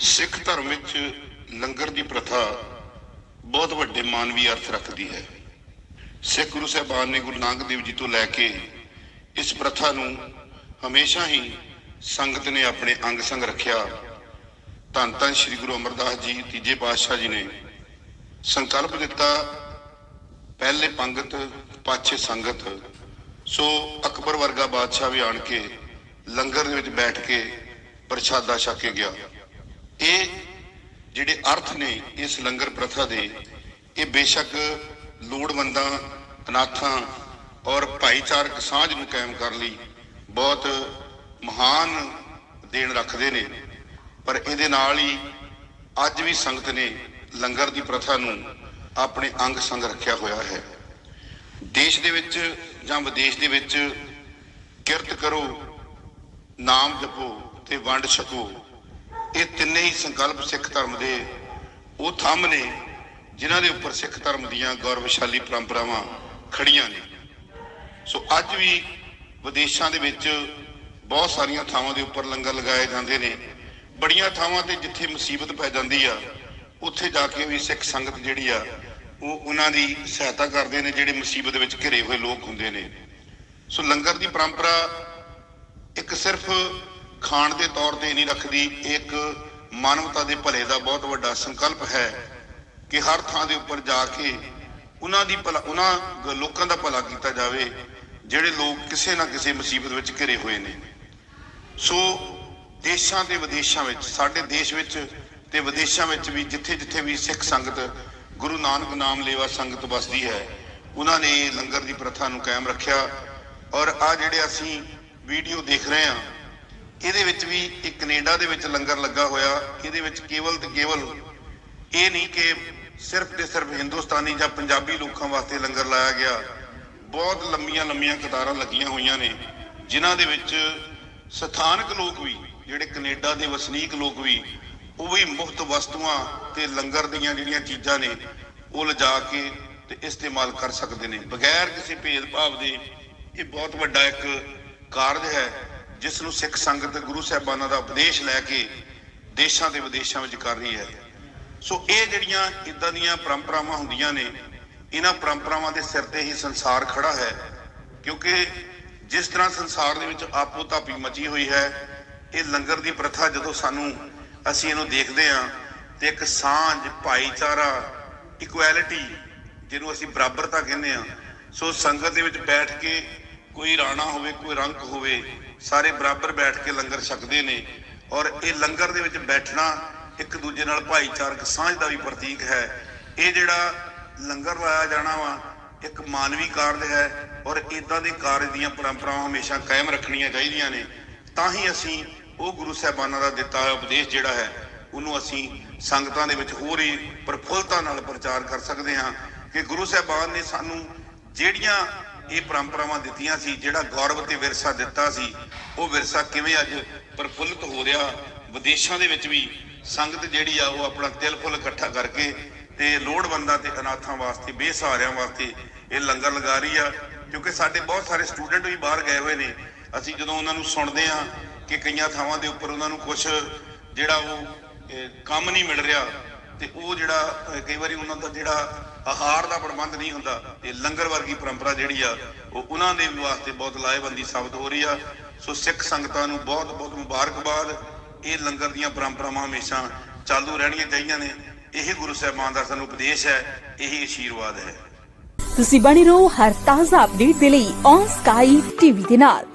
ਸਿੱਖ ਧਰਮ ਵਿੱਚ ਲੰਗਰ ਦੀ ਪ੍ਰਥਾ ਬਹੁਤ ਵੱਡੇ ਮਾਨਵੀ ਅਰਥ ਰੱਖਦੀ ਹੈ। ਸਿੱਖ ਗੁਰੂ ਸਾਹਿਬਾਨ ਨੇ ਗੁਰੂ ਨਾਨਕ ਦੇਵ ਜੀ ਤੋਂ ਲੈ ਕੇ ਇਸ ਪ੍ਰਥਾ ਨੂੰ ਹਮੇਸ਼ਾ ਹੀ ਸੰਗਤ ਨੇ ਆਪਣੇ ਅੰਗ ਸੰਗ ਰੱਖਿਆ। ਧੰਨ ਧੰਨ ਸ੍ਰੀ ਗੁਰੂ ਅਮਰਦਾਸ ਜੀ, ਤੀਜੇ ਪਾਤਸ਼ਾਹ ਜੀ ਨੇ ਸੰਕਲਪ ਦਿੱਤਾ। ਪਹਿਲੇ ਪੰਗਤ, ਪਾਛੇ ਸੰਗਤ। ਸੋ ਅਕਬਰ ਵਰਗਾ ਬਾਦਸ਼ਾਹ ਵੀ ਆਣ ਕੇ ਲੰਗਰ ਦੇ ਵਿੱਚ ਬੈਠ ਕੇ ਪ੍ਰਸ਼ਾਦਾ ਛਕ ਕੇ ਗਿਆ। ਇਹ ਜਿਹੜੇ ਅਰਥ ਨੇ ਇਸ ਲੰਗਰ ਪ੍ਰਥਾ ਦੇ, ਇਹ ਬੇਸ਼ੱਕ ਲੋੜਵੰਦਾਂ, ਅਨਾਥਾਂ ਔਰ ਭਾਈਚਾਰਕ ਸਾਂਝ ਨੂੰ ਕਾਇਮ ਕਰਨ ਲਈ ਬਹੁਤ ਮਹਾਨ ਦੇਣ ਰੱਖਦੇ ਨੇ। ਪਰ ਇਹਦੇ ਨਾਲ ਹੀ ਅੱਜ ਵੀ ਸੰਗਤ ਨੇ ਲੰਗਰ ਦੀ ਪ੍ਰਥਾ ਨੂੰ ਆਪਣੇ ਅੰਗ ਸੰਗ ਰੱਖਿਆ ਹੋਇਆ ਹੈ। ਦੇਸ਼ ਦੇ ਵਿੱਚ ਜਾਂ ਵਿਦੇਸ਼ ਦੇ ਵਿੱਚ ਕਿਰਤ ਕਰੋ, ਨਾਮ ਜਪੋ ਤੇ ਵੰਡ ਛਕੋ ਇਹ ਤਿੰਨੇ ਹੀ ਸੰਕਲਪ ਸਿੱਖ ਧਰਮ ਦੇ ਉਹ ਥੰਮ ਨੇ, ਜਿਨ੍ਹਾਂ ਦੇ ਉੱਪਰ ਸਿੱਖ ਧਰਮ ਦੀਆਂ ਗੌਰਵਸ਼ਾਲੀ ਪਰੰਪਰਾਵਾਂ ਖੜੀਆਂ ਨੇ। ਸੋ ਅੱਜ ਵੀ ਵਿਦੇਸ਼ਾਂ ਦੇ ਵਿੱਚ ਬਹੁਤ ਸਾਰੀਆਂ ਥਾਵਾਂ ਦੇ ਉੱਪਰ ਲੰਗਰ ਲਗਾਏ ਜਾਂਦੇ ਨੇ। ਬੜੀਆਂ ਥਾਵਾਂ ਤੇ ਜਿੱਥੇ ਮੁਸੀਬਤ ਪੈ ਜਾਂਦੀ ਆ, ਉੱਥੇ ਜਾ ਕੇ ਵੀ ਸਿੱਖ ਸੰਗਤ ਜਿਹੜੀ ਆ, ਉਹ ਉਹਨਾਂ ਦੀ ਸਹਾਇਤਾ ਕਰਦੇ ਨੇ, ਜਿਹੜੇ ਮੁਸੀਬਤ ਵਿੱਚ ਘਿਰੇ ਹੋਏ ਲੋਕ ਹੁੰਦੇ ਨੇ। ਸੋ ਲੰਗਰ ਦੀ ਪਰੰਪਰਾ ਇੱਕ ਸਿਰਫ ਖਾਣ ਦੇ ਤੌਰ ਤੇ ਨਹੀਂ ਰੱਖਦੀ ਇਹ ਇੱਕ ਮਾਨਵਤਾ ਦੇ ਭਲੇ ਦਾ ਬਹੁਤ ਵੱਡਾ ਸੰਕਲਪ ਹੈ ਕਿ ਹਰ ਥਾਂ ਦੇ ਉੱਪਰ ਜਾ ਕੇ ਉਹਨਾਂ ਦੀ ਭਲਾ, ਉਹਨਾਂ ਗ- ਲੋਕਾਂ ਦਾ ਭਲਾ ਕੀਤਾ ਜਾਵੇ, ਜਿਹੜੇ ਲੋਕ ਕਿਸੇ ਨਾ ਕਿਸੇ ਮੁਸੀਬਤ ਵਿੱਚ ਘਿਰੇ ਹੋਏ ਨੇ। ਸੋ ਦੇਸ਼ਾਂ ਤੇ ਵਿਦੇਸ਼ਾਂ ਵਿੱਚ, ਸਾਡੇ ਦੇਸ਼ ਵਿੱਚ ਤੇ ਵਿਦੇਸ਼ਾਂ ਵਿੱਚ ਵੀ ਜਿੱਥੇ ਜਿੱਥੇ ਵੀ ਸਿੱਖ ਸੰਗਤ, ਗੁਰੂ ਨਾਨਕ ਨਾਮ ਲੇਵਾ ਸੰਗਤ ਵਸਦੀ ਹੈ, ਉਹਨਾਂ ਨੇ ਲੰਗਰ ਦੀ ਪ੍ਰਥਾ ਨੂੰ ਕਾਇਮ ਰੱਖਿਆ ਔਰ ਆ ਜਿਹੜੇ ਅਸੀਂ ਵੀਡੀਓ ਦੇਖ ਰਹੇ ਹਾਂ ਇਹਦੇ ਵਿੱਚ ਵੀ ਇਹ ਕੈਨੇਡਾ ਦੇ ਵਿੱਚ ਲੰਗਰ ਲੱਗਾ ਹੋਇਆ, ਇਹਦੇ ਵਿੱਚ ਕੇਵਲ ਤੇ ਕੇਵਲ ਇਹ ਨਹੀਂ ਕਿ ਸਿਰਫ ਤੇ ਸਿਰਫ ਹਿੰਦੁਸਤਾਨੀ ਜਾਂ ਪੰਜਾਬੀ ਲੋਕਾਂ ਵਾਸਤੇ ਲੰਗਰ ਲਾਇਆ ਗਿਆ। ਬਹੁਤ ਲੰਮੀਆਂ ਲੰਮੀਆਂ ਕਤਾਰਾਂ ਲੱਗੀਆਂ ਹੋਈਆਂ ਨੇ, ਜਿਨ੍ਹਾਂ ਦੇ ਵਿੱਚ ਸਥਾਨਕ ਲੋਕ ਵੀ, ਜਿਹੜੇ ਕੈਨੇਡਾ ਦੇ ਵਸਨੀਕ ਲੋਕ ਵੀ, ਉਹ ਵੀ ਮੁਫਤ ਵਸਤੂਆਂ ਤੇ ਲੰਗਰ ਦੀਆਂ ਜਿਹੜੀਆਂ ਚੀਜ਼ਾਂ ਨੇ, ਉਹ ਲਿਜਾ ਕੇ ਤੇ ਇਸਤੇਮਾਲ ਕਰ ਸਕਦੇ ਨੇ। ਬਗੈਰ ਕਿਸੇ ਭੇਦਭਾਵ ਦੇ, ਇਹ ਬਹੁਤ ਵੱਡਾ ਇੱਕ ਕਾਰਜ ਹੈ। ਜਿਸ ਨੂੰ ਸਿੱਖ ਸੰਗਤ ਗੁਰੂ ਸਾਹਿਬਾਨਾਂ ਦਾ ਉਪਦੇਸ਼ ਲੈ ਕੇ ਦੇਸ਼ਾਂ ਤੇ ਵਿਦੇਸ਼ਾਂ ਵਿੱਚ ਕਰ ਰਹੀ ਹੈ। ਸੋ ਇਹ ਜਿਹੜੀਆਂ ਇਦਾਂ ਦੀਆਂ ਪਰੰਪਰਾਵਾਂ ਹੁੰਦੀਆਂ ਨੇ, ਇਹਨਾਂ ਪਰੰਪਰਾਵਾਂ ਦੇ ਸਿਰ ਤੇ ਹੀ ਸੰਸਾਰ ਖੜਾ ਹੈ, ਕਿਉਂਕਿ ਜਿਸ ਤਰ੍ਹਾਂ ਸੰਸਾਰ ਦੇ ਵਿੱਚ ਆਪੋ ਧਾਪੀ ਮਚੀ ਹੋਈ ਹੈ, ਇਹ ਲੰਗਰ ਦੀ ਪ੍ਰਥਾ ਜਦੋਂ ਸਾਨੂੰ ਅਸੀਂ ਇਹਨੂੰ ਦੇਖਦੇ ਹਾਂ, ਤੇ ਇੱਕ ਸਾਂਝ, ਭਾਈਚਾਰਾ ਇਕੁਐਲਿਟੀ ਜਿਹਨੂੰ ਅਸੀਂ ਬਰਾਬਰਤਾ ਕਹਿੰਦੇ ਆ ਸੋ ਸੰਗਤ ਦੇ ਵਿੱਚ ਬੈਠ ਕੇ ਕੋਈ ਰਾਣਾ ਹੋਵੇ, ਕੋਈ ਰੰਕ ਹੋਵੇ, ਸਾਰੇ ਬਰਾਬਰ ਬੈਠ ਕੇ ਲੰਗਰ ਛਕਦੇ ਨੇ ਔਰ ਇਹ ਲੰਗਰ ਦੇ ਵਿੱਚ ਬੈਠਣਾ ਇੱਕ ਦੂਜੇ ਨਾਲ ਭਾਈਚਾਰਕ ਸਾਂਝ ਦਾ ਵੀ ਪ੍ਰਤੀਕ ਹੈ। ਇਹ ਜਿਹੜਾ ਲੰਗਰ ਲਾਇਆ ਜਾਣਾ ਵਾ, ਇੱਕ ਮਾਨਵੀ ਕਾਰਜ ਹੈ ਔਰ ਇਦਾਂ ਦੇ ਕਾਰਜ ਦੀਆਂ ਪਰੰਪਰਾਵਾਂ ਹਮੇਸ਼ਾ ਕਾਇਮ ਰੱਖਣੀਆਂ ਚਾਹੀਦੀਆਂ ਨੇ। ਤਾਂ ਹੀ ਅਸੀਂ ਉਹ ਗੁਰੂ ਸਾਹਿਬਾਨਾਂ ਦਾ ਦਿੱਤਾ ਹੋਇਆ ਉਪਦੇਸ਼ ਜਿਹੜਾ ਹੈ, ਉਹਨੂੰ ਅਸੀਂ ਸੰਗਤਾਂ ਦੇ ਵਿੱਚ ਹੋਰ ਹੀ ਪ੍ਰਫੁੱਲਤਾ ਨਾਲ ਪ੍ਰਚਾਰ ਕਰ ਸਕਦੇ ਹਾਂ ਕਿ ਗੁਰੂ ਸਾਹਿਬਾਨ ਨੇ ਸਾਨੂੰ ਜਿਹੜੀਆਂ ਇਹ ਪਰੰਪਰਾਵਾਂ ਦਿੱਤੀਆਂ ਸੀ, ਜਿਹੜਾ ਗੌਰਵ ਤੇ ਵਿਰਸਾ ਦਿੱਤਾ ਸੀ, ਉਹ ਵਿਰਸਾ ਕਿਵੇਂ ਅੱਜ ਪ੍ਰਫੁੱਲਤ ਹੋ ਰਿਹਾ, ਵਿਦੇਸ਼ਾਂ ਦੇ ਵਿੱਚ ਵੀ ਸੰਗਤ ਜਿਹੜੀ ਆ, ਉਹ ਆਪਣਾ ਤਿਲ ਫੁੱਲ ਇਕੱਠਾ ਕਰਕੇ ਤੇ ਲੋੜਵੰਦਾਂ ਤੇ ਅਨਾਥਾਂ ਵਾਸਤੇ, ਬੇਸਹਾਰਿਆਂ ਵਾਸਤੇ ਇਹ ਲੰਗਰ ਲਗਾ ਰਹੀ ਆ, ਕਿਉਂਕਿ ਸਾਡੇ ਬਹੁਤ ਸਾਰੇ ਸਟੂਡੈਂਟ ਵੀ ਬਾਹਰ ਗਏ ਹੋਏ ਨੇ। ਅਸੀਂ ਜਦੋਂ ਉਹਨਾਂ ਨੂੰ ਸੁਣਦੇ ਆ ਕਿ ਕਈਆਂ ਥਾਵਾਂ ਦੇ ਉੱਪਰ ਉਹਨਾਂ ਨੂੰ ਕੁਝ ਜਿਹੜਾ ਉਹ ਕੰਮ ਨਹੀਂ ਮਿਲ ਰਿਹਾ ਤੇ ਉਹ ਜਿਹੜਾ ਕਈ ਵਾਰੀ ਉਹਨਾਂ ਦਾ ਜਿਹੜਾ ਆਹਾਰ ਦਾ ਪ੍ਰਬੰਧ ਨਹੀਂ ਹੁੰਦਾ ਤੇ ਲੰਗਰ ਵਰਗੀ ਪਰੰਪਰਾ ਜਿਹੜੀ ਆ, ਉਹ ਉਹਨਾਂ ਦੇ ਵੀ ਵਾਸਤੇ ਬਹੁਤ ਲਾਹੇਵੰਦੀ ਸਾਬਤ ਹੋ ਰਹੀ ਆ। ਸੋ ਸਿੱਖ ਸੰਗਤਾਂ ਨੂੰ ਬਹੁਤ ਬਹੁਤ ਮੁਬਾਰਕਬਾਦ। ਇਹ ਲੰਗਰ ਦੀਆਂ ਪਰੰਪਰਾਵਾਂ ਹਮੇਸ਼ਾ ਚਾਲੂ ਰਹਿਣੀਆਂ ਚਾਹੀਦੀਆਂ ਨੇ। ਇਹ ਗੁਰੂ ਸਾਹਿਬਾਨ ਦਾ ਸਾਨੂੰ ਉਪਦੇਸ਼ ਹੈ, ਇਹੀ ਆਸ਼ੀਰਵਾਦ ਹੈ। ਤੁਸੀਂ ਬਣੇ ਰਹੋ ਹਰ ਤਾਜ਼ਾ ਅਪਡੇਟ ਦੇ ਲਈ ਔਨ ਸਕਾਈ ਟੀਵੀ ਦੇ ਨਾਲ।